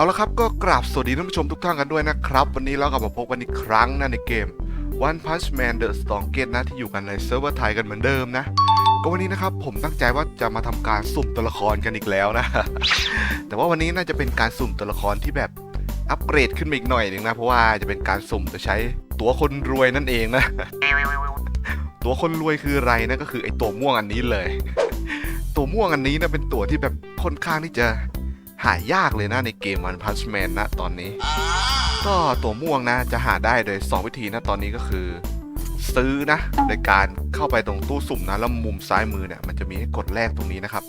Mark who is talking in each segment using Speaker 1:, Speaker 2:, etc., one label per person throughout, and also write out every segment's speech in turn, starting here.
Speaker 1: เอาละครับก็กราบสวัสดีท่านผู้ชมทุกท่านกันด้วยนะครับ วันนี้เรากลับมาพบกันอีกครั้งนะในเกม One Punch Man The Strongest นะที่อยู่กันในเซิร์ฟเวอร์ไทยกันเหมือนเดิมนะ ก็วันนี้นะครับผมตั้งใจว่าจะมาทำการสุ่มตัวละครกันอีกแล้วนะ แต่ว่าวันนี้น่าจะเป็นการสุ่มตัวละครที่แบบอัปเกรดขึ้นมาอีกหน่อยหนึงนะ เพราะว่าจะเป็นการสุ่มจะใช้ตัวคนรวยนั่นเองนะ ตัวคนรวยคืออะไรนะก็คือไอตัวม่วงอันนี้เลย ตัวม่วงอันนี้นะเป็นตัวที่แบบค่อนข้างที่จะ หายากเลยนะในเกม One Punch Man นะตอนนี้ ก็ตัวม่วงนะจะหาได้โดย 2 วิธีนะตอนนี้ก็คือ ซื้อนะโดยการเข้าไปตรงตู้สุ่มนะแล้วมุมซ้ายมือเนี่ยมันจะมีให้กดแลกตรงนี้นะครับ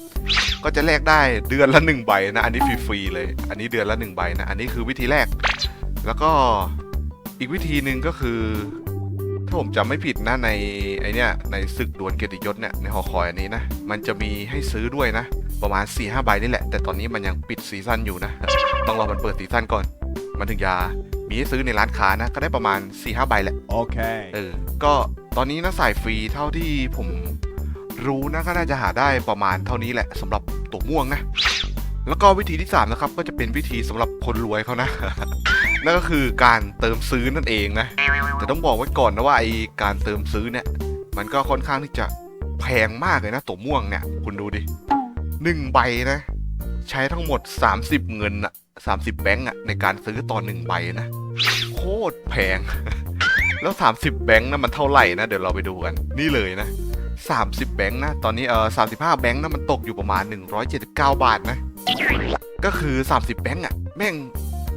Speaker 1: ก็จะแลกได้เดือนละหนึ่งใบนะ อันนี้ฟรีๆเลย อันนี้เดือนละหนึ่งใบนะ อันนี้คือวิธีแรก แล้วก็อีกวิธีหนึ่งก็คือถ้าผมจำไม่ผิดนะในไอเนี้ยในศึกดวลเกียรติยศเนี่ยในหอคอยอันนี้นะมันจะมีให้ซื้อด้วยนะ ประมาณ4ีหใบนี่แหละ แต่ตอนนี้มันยังปิดซีซั่นอยู่นะ ต้องรอมันเปิดซีซั่นก่อน มันถึงจะมีให้ซื้อในร้านค้านะ ก็ได้ประมาณ4ีหใบแหละ
Speaker 2: Okay.
Speaker 1: เออ ก็ตอนนี้นะสายฟรีเท่าที่ผมรู้นะก็น่าจะหาได้ประมาณเท่านี้แหละสำหรับตัวม่วงนะ แล้วก็วิธีที่3นะครับก็จะเป็นวิธีสำหรับคนรวยเขานะ นั่นก็คือการเติมซื้อนั่นเองนะ แต่ต้องบอกไว้ก่อนนะว่าไอการเติมซื้อเนี่ย มันก็ค่อนข้างที่จะแพงมากเลยนะตัวม่วงเนี่ย คุณดูดิ หนึ่งใบนะ ใช้ทั้งหมด 30 เงินอะ30 แบงก์อะในการซื้อตอนหนึ่งใบนะ โคตรแพง แล้ว 30 แบงค์นะมันเท่าไหร่นะ เดี๋ยวเราไปดูกัน นี่เลยนะ 30 แบงค์นะ ตอนนี้เออ35แบงค์นะมันตกอยู่ประมาณ 179 บาทนะ ก็คือ 30 แบงค์อะแม่ง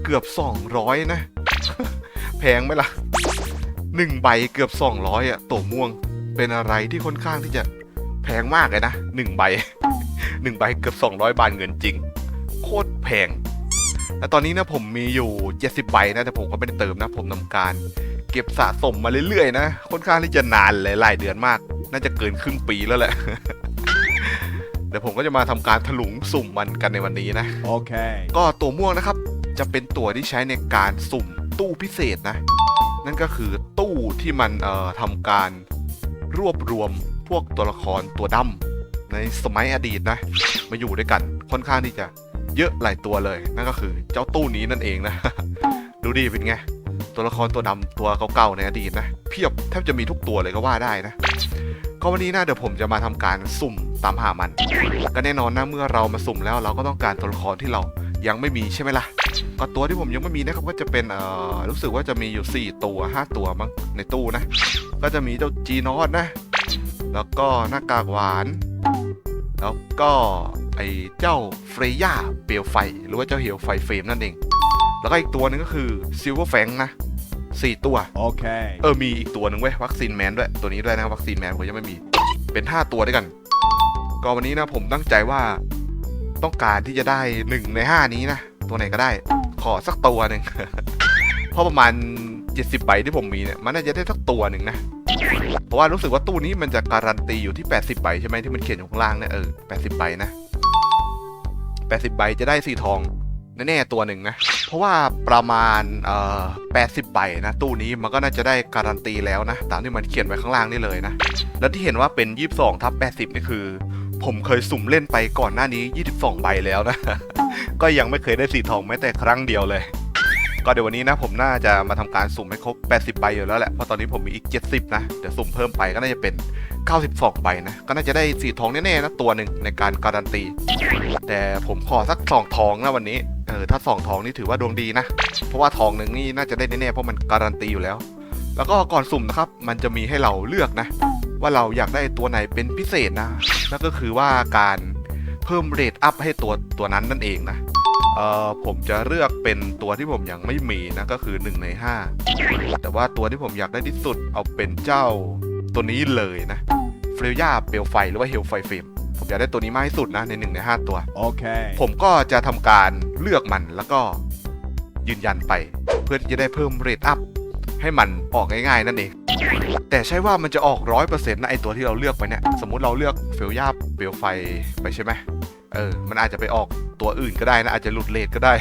Speaker 1: เกือบ 200 นะ แพงไหมล่ะ1ใบเกือบ 200อะตัวม่วงเป็นอะไรที่ค่อนข้างที่จะแพงมากเลยนะ1ใบ 1ใบเกือบ 200 บาทเงินจริง โคตรแพงแต่ตอนนี้นะผมมีอยู่ 70 ใบนะ แต่ผมก็ไม่ได้เติมนะ ผมทำการ เก็บสะสมมาเรื่อยๆ นะ ค่อนข้างที่จะนานเลยหลายเดือนมาก น่าจะเกินครึ่งปีแล้วแหละเดี๋ยวผมก็จะมาทำการถลุงสุ่มมันกันในวันนี้นะ
Speaker 2: Okay.
Speaker 1: ก็ตัวม่วงนะครับ จะเป็นตัวที่ใช้ในการสุ่มตู้พิเศษนะ นั่นก็คือตู้ที่มันเอ่อทำการรวบรวมพวกตัวละครตัวดำ ในสมัยอดีตนะ มาอยู่ด้วยกันค่อนข้างที่จะเยอะหลายตัวเลย นั่นก็คือเจ้าตู้นี้นั่นเองนะ ดูดิเป็นไง ตัวละครตัวดำตัวเก่าๆในอดีตนะเพียบแทบจะมีทุกตัวเลยก็ว่าได้นะก็วันนี้นะเดี๋ยวผมจะมาทำการสุ่มตามหามัน ก็แน่นอนนะเมื่อเรามาสุ่มแล้วเราก็ต้องการตัวละครที่เรายังไม่มีใช่ไหมล่ะก็ตัวที่ผมยังไม่มีนะครับก็จะเป็นเอ่อรู้สึกว่าจะมีอยู่ 4 ตัว 5 ตัวมั้งในตู้นะ ก็จะมีเจ้าจีนอสนะ แล้วก็หน้ากากหวาน แล้วก็ไอ้เจ้าเฟรย่าเปลวไฟ หรือว่าเจ้าเหียวไฟเฟรมนั่นเอง แล้วก็อีกตัวหนึงก็คือซิลเวอร์แฟงนะสี่ตัว
Speaker 2: Okay.
Speaker 1: เออ มีอีกตัวหนึ่งเว้ย วัคซีนแมนด้วย ตัวนี้ด้วยนะ วัคซีนแมนผมยังไม่มี เป็น5ตัวด้วยกัน ก็วันนี้นะผมตั้งใจว่าต้องการที่จะได้1ใน5นี้นะ ตัวไหนก็ได้ ขอสักตัวหนึ่ง เพราะประมาณ 70ใบที่ผมมีเนี่ย มันน่าจะได้สักตัวหนึ่งนะเพ ราะว่ารู้สึกว่าตู้นี้มันจะการันตีอยู่ที่ 80 ใบใช่ไหมที่มันเขียนอยู่ข้างล่างเนี่ยเออ80 ใบนะ 80 ใบจะได้สีทองแน่ๆตัวหนึ่งนะ เพราะว่าประมาณเอ่อ80 ใบนะ ตู้นี้มันก็น่าจะได้การันตีแล้วนะ ตามที่มันเขียนไว้ข้างล่างนี่เลยนะ แล้วที่เห็นว่าเป็น 22ทับ80 นี่คือ ผมเคยสุ่มเล่นไปก่อนหน้านี้ 22 ใบแล้วนะ ก็ยังไม่เคยได้สีทองแม้แต่ครั้งเดียวเลย ก็เดี๋ยววันนี้นะผมน่าจะมาทำการสุ่มให้ครบ 80 ใบอยู่แล้วแหละ เพราะตอนนี้ผมมีอีก 70 นะ เดี๋ยวสุ่มเพิ่มไปก็น่าจะเป็น 92 ใบนะ ก็น่าจะได้สีทองแน่ๆนะตัวหนึ่งในการการันตี แต่ผมขอสักสองทองนะวันนี้ เออถ้าสองทองนี่ถือว่าดวงดีนะ เพราะว่าทองหนึ่งนี่น่าจะได้แน่ๆเพราะมันการันตีอยู่แล้ว แล้วก็ก่อนสุ่มนะครับ มันจะมีให้เราเลือกนะ ว่าเราอยากได้ตัวไหนเป็นพิเศษนะ นั่นก็คือว่าการเพิ่มเรทอัพให้ตัวตัวนั้นนั่นเองนะ เอ่อผมจะเลือกเป็นตัวที่ผมยังไม่มีนะก็คือ 1 ใน 5 แต่ว่าตัวที่ผมอยากได้ที่สุดเอาเป็นเจ้าตัวนี้เลยนะเฟรย่าเปลวไฟหรือว่าเฮลไฟเฟมผมอยากได้ตัวนี้มากที่สุดนะใน 1 ใน 5 ตัว
Speaker 2: Okay.
Speaker 1: ผมก็จะทำการเลือกมันแล้วก็ยืนยันไป เพื่อที่จะได้เพิ่มเรทอัพให้มันออกง่ายๆนั่นเองแต่ใช่ว่ามันจะออกร้อยเปอร์เซ็นต์นะไอตัวที่เราเลือกไปเนี่ย สมมุติเราเลือกเฟลยาเปลวไฟไปใช่ไหม เออ มันอาจจะไปออกตัวอื่นก็ได้นะ อาจจะหลุดเลทก็ได้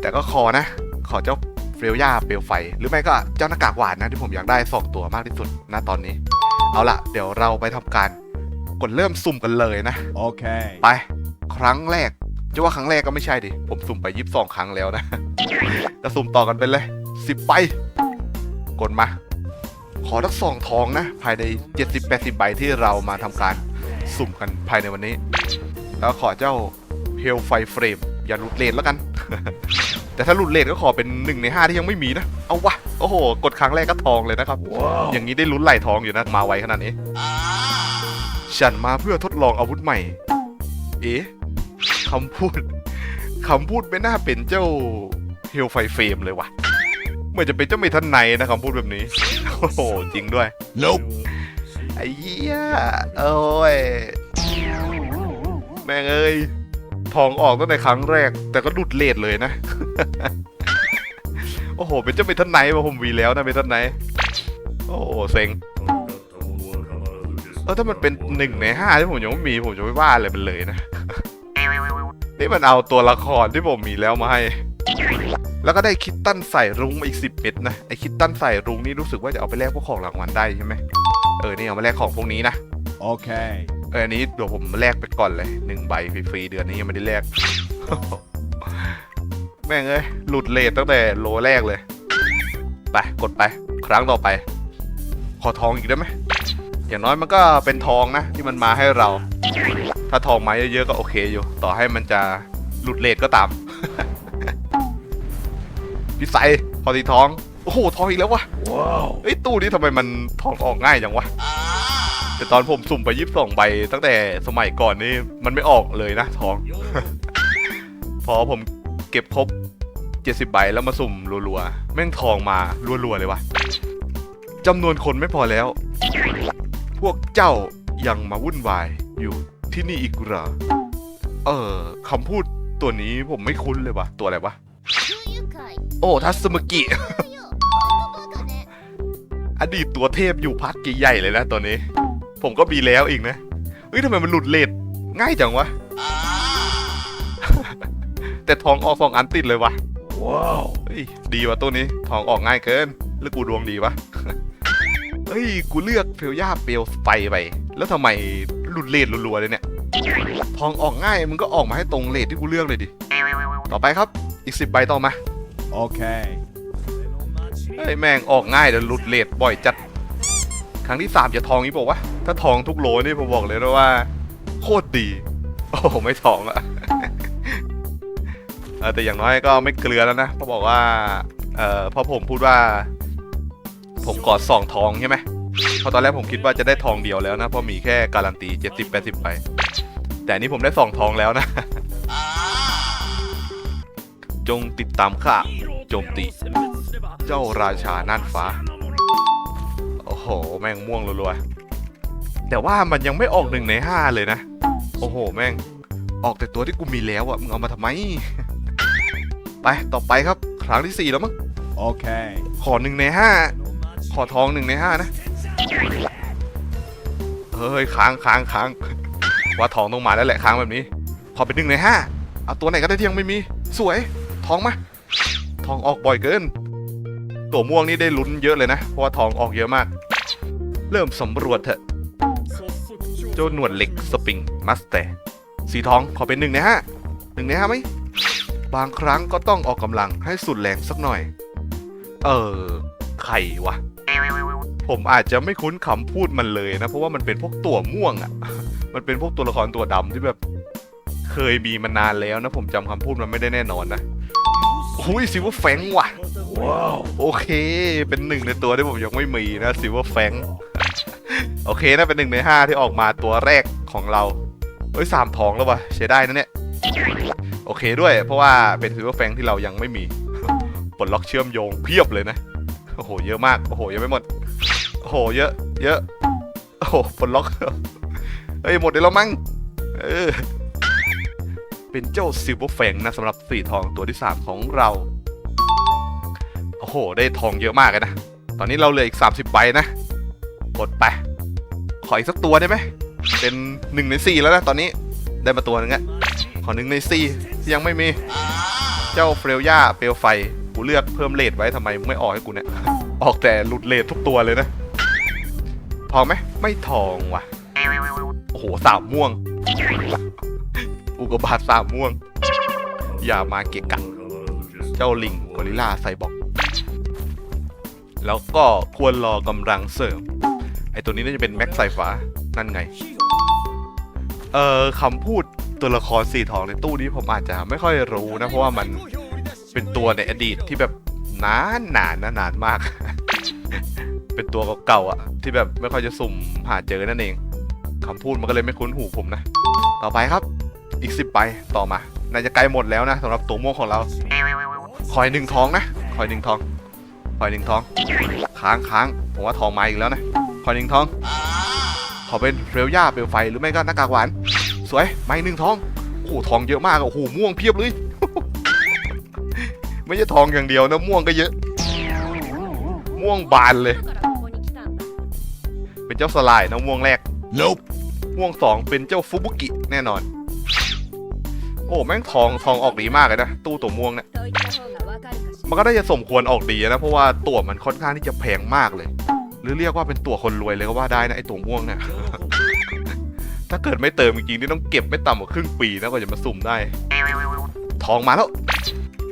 Speaker 1: แต่ก็ขอนะ ขอเจ้าเฟลยาเปลวไฟ หรือไม่ก็เจ้าหน้ากากหวานนะที่ผมอยากได้สองตัวมากที่สุดณตอนนี้ เอาละเดี๋ยวเราไปทำการกดเริ่มสุ่มกันเลยนะ
Speaker 2: Okay.
Speaker 1: ไป ครั้งแรก จะว่าครั้งแรกก็ไม่ใช่ดิ ผมสุ่มไปยี่สิบสองครั้งแล้วนะ ก็สุ่มต่อกันไปเลยสิบใบกดมา ขอทั้งสองทองนะ ภายในเจ็ดสิบแปดสิบใบที่เรามาทำการ สุ่มกันภายในวันนี้ แล้วขอเจ้าเพลไฟเฟรม อย่าหลุดเลนแล้วกัน แต่ถ้าหลุดเลนก็ขอเป็นหนึ่งในห้าที่ยังไม่มีนะ เอาวะ โอ้โห กดครั้งแรกก็ทองเลยนะครับอย่างนี้ได้ลุ้นไหลทองอยู่นะ มาไวขนาดนี้ ฉันมาเพื่อทดลองอาวุธใหม่ เอ๊ะคำพูดคำพูดไม่น่าเป็นเจ้าเฮลไฟเฟรมเลยวะเหมือนจะเป็นเจ้าเมทันไนนะคำพูดแบบนี้ โอ้โห จริงด้วย
Speaker 2: Nope.
Speaker 1: ไอ้เหี้ยโอ้ย แม่งเอ้ย ทองออกตั้งแต่ครั้งแรก แต่ก็ดุดเลดเลยนะ โอ้โห เป็นเจ้าเมทันไนท์มาผมวีแล้วนะเมทันไนท์โอ้โเซ็งเออถ้ามันเป็นหนึ่งในห้าที่ผมยังไม่มีผมจะไม่ว่าอะไรมันเลยนะ นี่มันเอาตัวละครที่ผมมีแล้วมาให้ แล้วก็ได้คิตตันใส่รุ้งมาอีกสิบเม็ดนะ ไอคิตตันใส่รุ้งนี่รู้สึกว่าจะเอาไปแลกพวกของรางวัลได้ใช่ไหม ออนี่เอามาแลกของพวกนี้นะ
Speaker 2: Okay.
Speaker 1: เอออันนี้เดี๋ยวผมแลกไปก่อนเลยหนึ่งใบฟรีๆเดือนนี้ยังไม่ได้แลกแม่งเอ้ยหลุดเลทตั้งแต่โลแรกเลยไปกดไป ครั้งต่อไป ขอทองอีกได้ไหมอย่างน้อยมันก็เป็นทองนะ ที่มันมาให้เรา ถ้าทองมาเยอะๆก็โอเคอยู่ ต่อให้มันจะหลุดเลทก็ตาม พี่ใสพอดีทอง โอ้โหทองอีกแล้ววะ
Speaker 2: ว้า
Speaker 1: วไอ้ตู้นี้ทำไมมันทองออกง่ายจังวะแต่ตอนผมสุ่มไปยีิบสองใบ ตั้งแต่สมัยก่อนนี่มันไม่ออกเลยนะทอง พอผมเก็บครบเจ็ดสิบใบแล้วมาสุ่มรัวๆ แม่งทองมารัวๆเลยวะจำนวนคนไม่พอแล้ว พวกเจ้ายังมาวุ่นวายอยู่ที่นี่อีกเหรอ เออคำพูดตัวนี้ผมไม่คุ้นเลยวะตัวอะไรวะ โอ้ทัสมกิ อดีตตัวเทพอยู่พักใหญ่ๆเลยนะตัวนี้ ผมก็มีแล้วอีกนะเฮ้ยทำไมมันหลุดเลทง่ายจังวะ แต่ทองออกสองอันติดเลยวะ
Speaker 2: Wow.
Speaker 1: เฮ้ยดีว่ะตัวนี้ทองออกง่ายเกินหรือกูดวงดีวะเฮ้ยกูเลือกเฟลย่าเปลวไฟไป แล้วทำไมหลุดเลทรัวๆเลยเนี่ย ทองออกง่ายมึงก็ออกมาให้ตรงเลทที่กูเลือกเลยดิ ต่อไปครับอีกสิบใบต่อมา
Speaker 2: Okay.
Speaker 1: เฮ้ยแม่งออกง่ายแต่หลุดเลทบ่อยจัด ครั้งที่สามจะทองนี้บอกว่า ถ้าทองทุกโลนี่ผมบอกเลยนะว่า โคตรดี โอ้โหไม่ทองอะแต่อย่างน้อยก็ไม่เกลือแล้วนะเพราะบอกว่าเอ่อพราะผมพูดว่า ผมกอดสองทองใช่ไหมเพราะตอนแรกผมคิดว่าจะได้ทองเดียวแล้วนะเพราะมีแค่การันตีเจ็ดสิบแปดสิบไป แต่นี้ผมได้สองทองแล้วนะ จงติดตามข้าโจมตี เจ้าราชาน่านฟ้า โอ้โห แม่งม่วงรัวๆแต่ว่ามันยังไม่ออกหนึ่งในห้าเลยนะ โอ้โห แม่ง ออกแต่ตัวที่กูมีแล้วอะมึงเอามาทำไม ไป ต่อไปครับ ครั้งที่สี่แล้วมั้ง
Speaker 2: Okay.
Speaker 1: ขอหนึ่งในห้า ขอทองหนึ่งในห้านะ เฮ้ย ค้างค้างค้างว่าทองต้องมาแล้วแหละค้างแบบนี้ ขอเป็นหนึ่งในห้าเอาตัวไหนก็ได้ที่ยังไม่มี สวย ทองมา ทองออกบ่อยเกิน ตัวม่วงนี่ได้ลุ้นเยอะเลยนะ เพราะว่าทองออกเยอะมาก เริ่มสำรวจเถอะ เจ้าหนวดเหล็กสปริงมัสแตสีทองขอเป็นหนึ่งในห้าหนึ่งในห้าไหม บางครั้งก็ต้องออกกำลังให้สุดแรงสักหน่อย เออใครวะ ผมอาจจะไม่คุ้นคำพูดมันเลยนะ เพราะว่ามันเป็นพวกตัวม่วงอะ่ะ มันเป็นพวกตัวละครตัวดำที่แบบ เคยมีมานานแล้วนะ ผมจำคำพูดมันไม่ได้แน่นอนนะอุ้ยซิว่าแฟงว่ะ
Speaker 2: Wow.
Speaker 1: โอเค เป็นหนึ่งในตัวที่ผมยังไม่มีนะซิว่าแฟงโอเคนะเป็นหนึ่งในห้าที่ออกมาตัวแรกของเราเฮ้ยสามทองแล้ววะใช้ได้นะเนี่ย โอเคด้วย เพราะว่าเป็นซิว่าแฟงที่เรายังไม่มีปลดล็อกเชื่อมโยงเพียบเลยนะ โอ้โห เยอะมาก โอ้โห ยังไม่หมด โอ้โห เยอะ เยอะ โอ้โหปลดล็อก เฮ้ย หมดเลยแล้วมั้ง เออ เป็นเจ้าซิลเวอร์แฟงนะสำหรับสีทองตัวที่ 3 ของเรา อ้โห ได้ทองเยอะมากเลยนะ ตอนนี้เราเหลืออีก 30ใบนะ กดไป ขออีกสักตัวได้ไหม เป็นหนึ่งในสี่แล้วนะตอนนี้ ได้มาตัวหนึงอะขอหนึ่งในสี่ที่ยังไม่มี เจ้าเฟรลย่าเปลวไฟ กูเลือกเพิ่มเลทไว้ทำไมมึงไม่ออกให้กูเนี่ย ออกแต่หลุดเลททุกตัวเลยนะ ทองไหม ไม่ทองว่ะ โอ้โห สามม่วง อุกบาตสามม่วง อย่ามาเกะกะ เจ้าลิงกอริลลาไซบอร์ก แล้วก็ควรรอกำลังเสริมไอตัวนี้น่าจะเป็นแม็กไซฟ้านั่นไง เอ่อคำพูดตัวละครสีทองในตู้นี้ผมอาจจะไม่ค่อยรู้นะ เพราะว่ามันเป็นตัวในอดีตที่แบบนานนานนะนานมาก เป็นตัวเก่าๆอะ ที่แบบไม่ค่อยจะสุ่มหาเจอนั่นเองคำพูดมันก็เลยไม่คุ้นหูผมนะ ต่อไปครับ อีกสิบใบต่อมา น่าจะใกล้หมดแล้วนะสำหรับตัวม่วงของเรา คอยหนึ่งทองนะ คอยหนึ่งทอง พอยหนึ่งทอง ค้างค้างผมว่าทองมาอีกแล้วนะพอยหนึ่งทอง ขอเป็นเรลย่าเปลวไฟหรือไม่ก็นักกากหวาน สวยไม้หนึ่งทอง โอ้โหทองเยอะมากอะโอ้โหม่วงเพียบเลย ไม่ใช่ทองอย่างเดียวนะม่วงก็เยอะ ม่วงบานเลย เป็นเจ้าสลายนะม่วงแรก
Speaker 2: nope
Speaker 1: ม่วงสองเป็นเจ้าฟุบุกิแน่นอน โอ้แม่งทองทองออกดีมากเลยนะตู้ตัวม่วงเนะี่
Speaker 3: ย
Speaker 1: มันก็น่าจะสมควรออกดีนะ เพราะว่าตั๋วมันค่อนข้างที่จะแพงมากเลย หรือเรียกว่าเป็นตั๋วคนรวยเลยก็ว่าได้นะไอตั๋วม่วงเนี่ย ถ้าเกิดไม่เติมจริงๆนี่ต้องเก็บไม่ต่ำกว่าครึ่งปีนะกว่าจะมาสุ่มได้ ทองมาแล้ว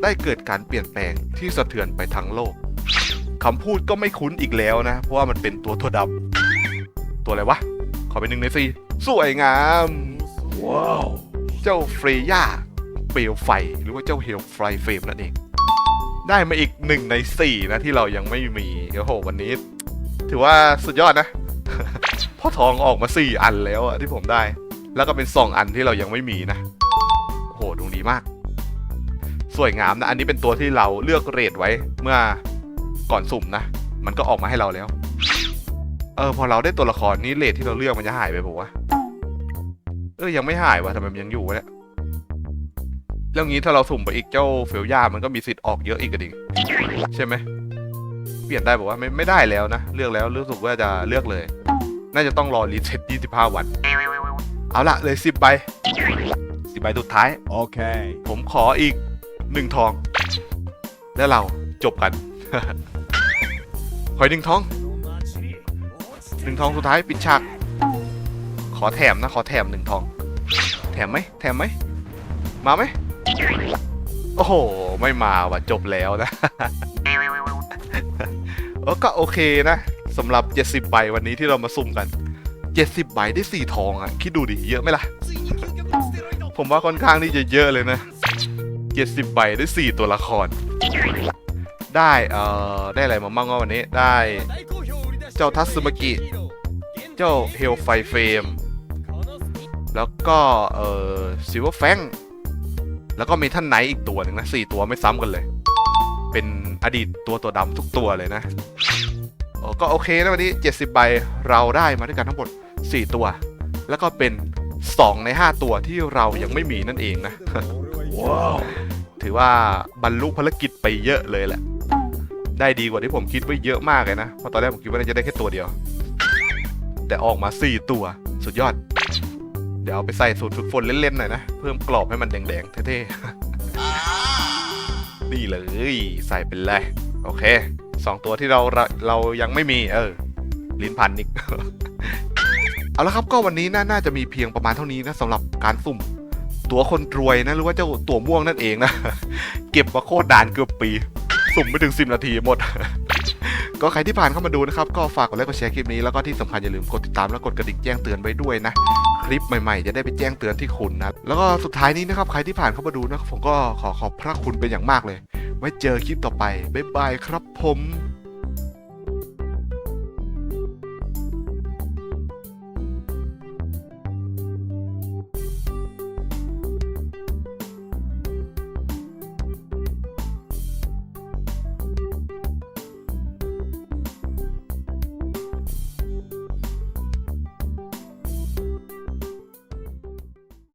Speaker 1: ได้เกิดการเปลี่ยนแปลงที่สะเทือนไปทั้งโลกคำพูดก็ไม่คุ้นอีกแล้วนะ เพราะว่ามันเป็นตัวถั่วดำตัวอะไรวะ ขอเป็นหนึ่งในสี่สวยงาม
Speaker 2: Wow.
Speaker 1: เจ้าเฟรย่าเปลวไฟ หรือว่าเจ้าเฮลไฟเฟมนั่นเอง ได้มาอีกหนึ่งในสี่นะที่เรายังไม่มีโอ้โหวันนี้ ถือว่าสุดยอดนะเพ่อทองออกมาสี่อันแล้วอะที่ผมได้ แล้วก็เป็นสองอันที่เรายังไม่มีนะโอ้โหดวงดีมาก สวยงามนะ อันนี้เป็นตัวที่เราเลือกเรทไว้เมื่อก่อนสุ่มนะ มันก็ออกมาให้เราแล้ว เออพอเราได้ตัวละครนี้เรทที่เราเลือกมันจะหายไปผมว่าเออยังไม่หายวะทำไมมันยังอยู่วะเนี่ย แล้วงี้ถ้าเราสุ่มไปอีกเจ้าเฟลย่ามันก็มีสิทธิ์ออกเยอะอีกกระดิ่งใช่ไหมเปลี่ยนได้บอกว่าไม่ไม่ได้แล้วนะ เลือกแล้วรู้สึกว่าจะเลือกเลย น่าจะต้องรอรีเซ็ต25 วัน เอาละเลย 10ใบ10ใบสุดท้าย
Speaker 2: Okay.
Speaker 1: ผมขออีกหนึ่งทอง แล้วเราจบกันขออีกหนึ่งทองหนึ่งทองสุดท้ายปิดฉากขอแถมนะ ขอแถมหนึ่งทอง แถมไหมแถมไหมมาไหม โอ้โห ไม่มาว่ะจบแล้วนะ เออก็โอเคนะสำหรับ 70 ใบวันนี้ที่เรามาสุ่มกัน 70 ใบได้4ทองอะ คิดดูดิเยอะไหมล่ะ ผมว่าค่อนข้างที่จะเยอะเลยนะ 70 ใบได้ 4 ตัวละคร ได้เอ่อได้อะไรมาบ้างวันนี้ได้ เจ้าทัตสึมกิ เจ้าเฮลไฟเฟมแล้วก็เอ่อซิลเวอร์แฟง แล้วก็มีท่านไนท์อีกตัวหนึ่งนะสี่ตัวไม่ซ้ำกันเลย เป็นอดีตตัวตัวดำทุกตัวเลยนะโอ้ก็โอเคนะวันนี้ 70 ใบเราได้มาด้วยกันทั้งหมด 4 ตัว แล้วก็เป็น 2 ใน 5 ตัวที่เรายังไม่มีนั่นเองนะ
Speaker 2: Wow.
Speaker 1: ถือว่าบรรลุภารกิจไปเยอะเลยแหละ ได้ดีกว่าที่ผมคิดไว้เยอะมากเลยนะ เพราะตอนแรกผมคิดว่าน่าจะได้แค่ตัวเดียว แต่ออกมา 4 ตัว สุดยอด เดี๋ยวเอาไปใส่สูตรฝึกฝนเล่นๆหน่อยนะ เพิ่มกรอบให้มันแดงๆเท่ๆ นี่เลยใส่เป็นเลยโอเคสองตัวที่เราเราเรายังไม่มี เออ ลิ้นพันนิกเอาละครับก็วันนี้น่าน่าจะมีเพียงประมาณเท่านี้นะสำหรับการสุ่ม ตัวคนรวยนะหรือว่าเจ้าตัวม่วงนั่นเองนะ เก็บมาโคตรนานเกือบปี สุ่มไม่ถึง10นาทีหมด ก็ใครที่ผ่านเข้ามาดูนะครับ ก็ฝากกดไลค์กดแชร์คลิปนี้แล้วก็ที่สำคัญอย่าลืมกดติดตามและกดกระดิ่งแจ้งเตือนไว้ด้วยนะ ลิปใหม่ๆ จะได้ไปแจ้งเตือนที่คุณนะ แล้วก็สุดท้ายนี้นะครับ ใครที่ผ่านเข้ามาดูนะครับผมก็ขอขอบพระคุณเป็นอย่างมากเลย ไว้เจอคลิปต่อไป บ๊ายบายครับผม